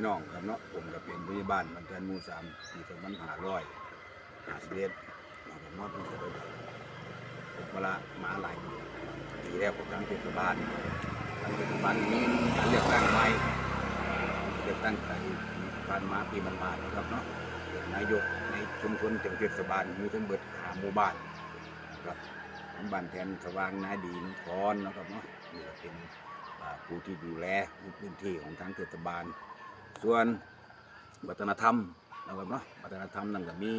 พี่น้องครับเนาะผมก็เป็นผู้ใหญ่บ้านบ้านแทนมูสามปีสองพันห้าร้อยห้าสิบเอ็ดนะครับมาเป็นคนผมเวลามาหลายปีแล้วผมทั้งเทศบาลทั้งเทศบาลนี้การเลือกตั้งใหม่เลือกตั้งไปผ่านมาปีมันมานะครับเนาะนายกในชุมชนจังเทศบาลมีทั้งเบิดหาหมู่บ้านครับทั้งบ้านแทนสว่างนาดีนทอนนะครับเนาะนี่ก็เป็นผู้ที่ดูแลพื้นที่ของทางเทศบาล ส่วนวัฒนธรรมนะครับเนาะวัฒนธรรมนั่นก็มี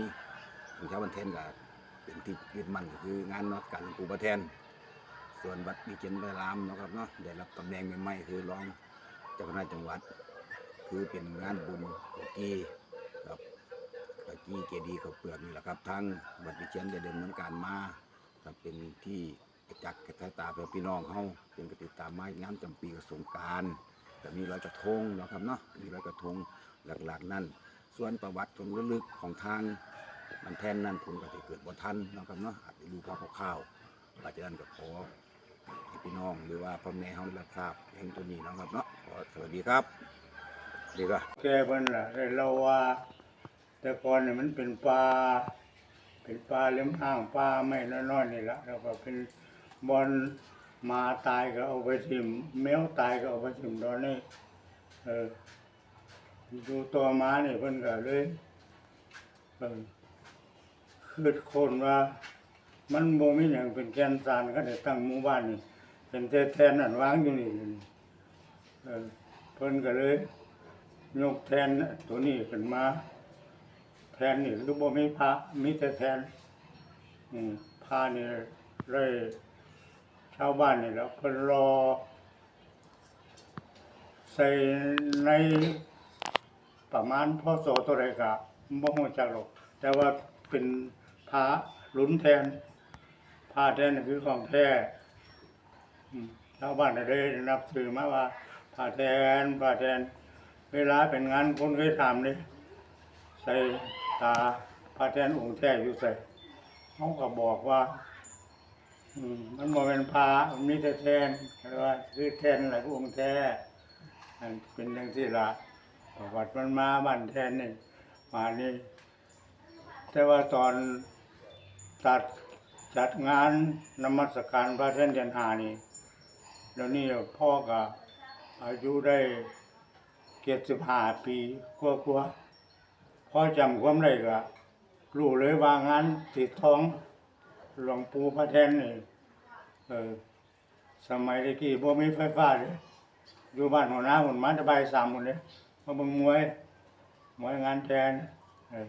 ของชาวบันเทนก็เป็นที่ยึดมั่นก็คืองานนัดการหลวงปู่ประแทนส่วนวัดดีเจนพระรามนะครับเนาะได้รับตำแหน่งใหม่ๆคือรองเจ้าคณะจังหวัด คือเป็นงานบุญกะกีกับกกีเจดีเขาเปลือกนี่แหละครับทางวัดดีเจนได้ดำเนินการมาครับเป็นที่จักกับสาตาเพื่อพี่น้องเขาเป็นกติตามมางานจำปีกับสงการ แต่มีลอยกระทงเนาะครับเนาะมีลอยกระทงหลักๆนั่นส่วนประวัติของลึกๆของทางมันแทนนั่นผมก็จะเกิดบ่ทันเนาะครับเนาะอาจจะรู้พอคร่าวๆอาจจะนั่นก็ขอให้พี่น้องหรือว่าพ่อแม่เขารับทราบเพียงตัวนี้เนาะครับเนาะขอสวัสดีครับดีก็แกเพิ่นล่ะได้เล่าว่าแต่ก่อนเนี่ยมันเป็นป่าเป็นป่าเลี้ยงห้างป่าไม่น้อยๆนี่ละแล้วก็เป็นบอนห มาตายก็เอาไปทิมแมวตายก็เอาไปทิมตอนนี้เออดูตัวหมาเนี่ยเพิ่นก็เลยเออคืดคนว่า มันบ่มีหยังเป็นแกนสารก็ได้ตั้งหมู่บ้านนี่เป็นแท้ๆนั่นวางอยู่นี่เออเพิ่นก็เลย ยกแทนตัวนี้ขึ้นมา แทนนี่คือบ่มีพระมีแต่แทนอืมพระนี่เลยาวบ้านนี่แหล้วเพิ่นรอ ใส่ในประมาณพศตัวใดก็บ่ฮู้จักหรอกแต่ว่าเป็นพระหลุนแทนพระแทนคือของแท้ชาวบ้านได้นับถือมาว่าพระแทนพระแทน เวลาเป็นงานคนเคยถามเลยใส่ตาพระแทนองค์แท้อยู่ใส่เขาก็บอกว่า มันบอกเป็นพระมันมีแต่แทนแต่ว่าคือแทนหลายองค์แท้อันเป็นอย่างที่ละประวัติมันมาบ้านแทนนี่มานี่แต่ว่าตอนจัดจัดงานนมัสการพระแทนเดนหานี่แล้วนี่พ่อก็อายุได้เจ็ดสิบห้าปีกลัวกลัวๆพอจำความได้ก็รู้เลยว่างานติดท้องหลวงปู่พระแทนนี่ ออสมัยตะกี้บ่มีไฟฟ้าเลยอยู่บ้านหัวหน้าหุ่นมาจะบายสามหมดเลยมาเบิ่งมวยมวยงานแทนเออ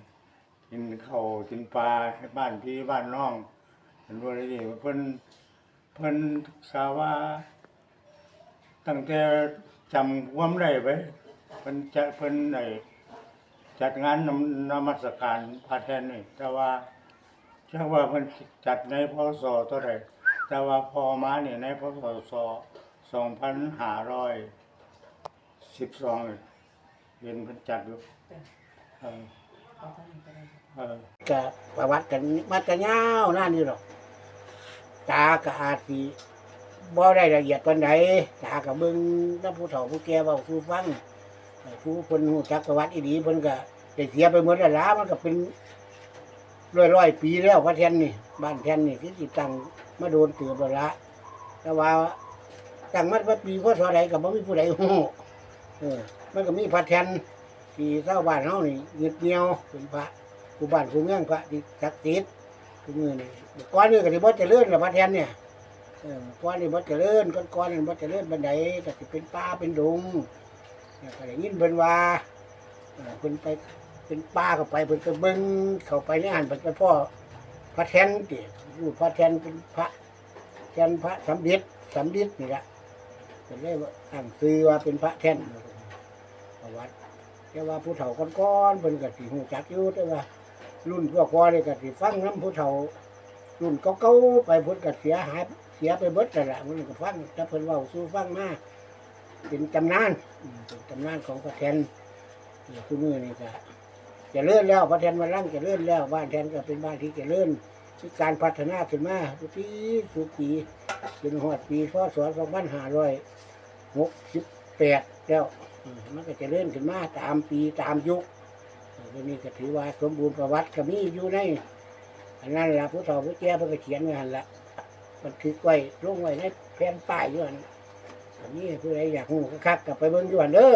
กินข้าวกินปลาให้บ้านพี่บ้านน้องเห็นว่าอะไรนี่เพิ่นเพิ่นสาว่า ตั้งแต่จำความได้ไปเพิ่นจะเพิ่นไอ้จัดงานนำนมัสการพระแทนนี่แต่ว่าเชื่อว่าเพิ่นจัดในพศเท่าไหร่ แต่ว่าพอมาเนี่ยในพศสองพันห้าร้อยสิบสองเห็นเพิ่นจัดอยู่เออเออก็ประวัติกันมาจะยาวนั่นนี่หรอกตาก็อาจสิบ่ได้ละเอียดปานใดตาก็เบิ่งนำผู้เฒ่าผู้แก่เว้าสู่ฟังผู้เพิ่นฮู้จักประวัติอีหลีเพิ่นก็ได้เสียไปหมดแล้วล่ะมันก็เป็นร้อยๆปีแล้วพระแทนนี่ บ้านแทนนี่คือสิตั้งมาโดนเตือบแล้วละแต่ว่าตั้งมาว่าปีพศใดก็บ่มีผู้ใดฮู้เออ มันก็มีพระแทนที่ชาวบ้านเฮานี่ยึดเหนี่ยวเป็นพระผู้บ้านผู้เมืองพระที่ศักดิ์สิทธิ์ทุกมือนี่ก้อนนี้ก็สิบ่เจริญละพระแทนเนี่ยเออก้อนนี้บ่เจริญก้อนก้อนนี้บ่เจริญบันไดก็สิเป็นป่าเป็นดงเนี่ยก็ได้ยินเพิ่นว่าเออเพิ่นไปเป็นป่าเข้าไปเพิ่นก็เบิ่งเข้าไปในอ่านเพิ่นไปพ่อ พระแทนติรูปพระแทนเป็นพระแทนพระสำเร็จสำเร็จนี่ละเพิ่นเลยว่าตั้งชื่อว่าเป็นพระแทนประวัติแต่ว่าผู้เฒ่าก่อนๆเพิ่นก็สิฮู้จักอยู่แต่ว่า รุ่นพวกพ่อนี่ก็สิฟังน้ำผู้เฒ่า รุ่นเก่าๆไปพิ่นก็เสียหายเสียไปเบิดแต่ละมันก็ฟังแต่เพิ่นว้าสู่ฟังมาเป็นตำนานเป็นตำนานของพระแทนคือมือนี่ก็เจะเลื่อนแล้วพระแทนมาลั่งจะเลื่อนแล้วบ้านแทนก็เป็นบ้านที่จะเลื่อนมีการพัฒนาขึ้นมาทุกปีทุกปีจนฮอดปีพศ2568แล้วอืมมันก็จะเลื่อนขึ้นมาตามปีตามยุคเออเดี๋ยวนี้ก็ถือว่าสมบูรณ์ประวัติก็มีอยู่ในอันนั้นละผู้เฒ่าผู้แก่เพิ่นก็เขียนไว้หันละมันถือไว้ลงไว้ในแผ่นป้ายอยู่หันอันนี้ผู้ใดอยากรู้คักๆก็ไปเบิ่งอยู่หันเด้อ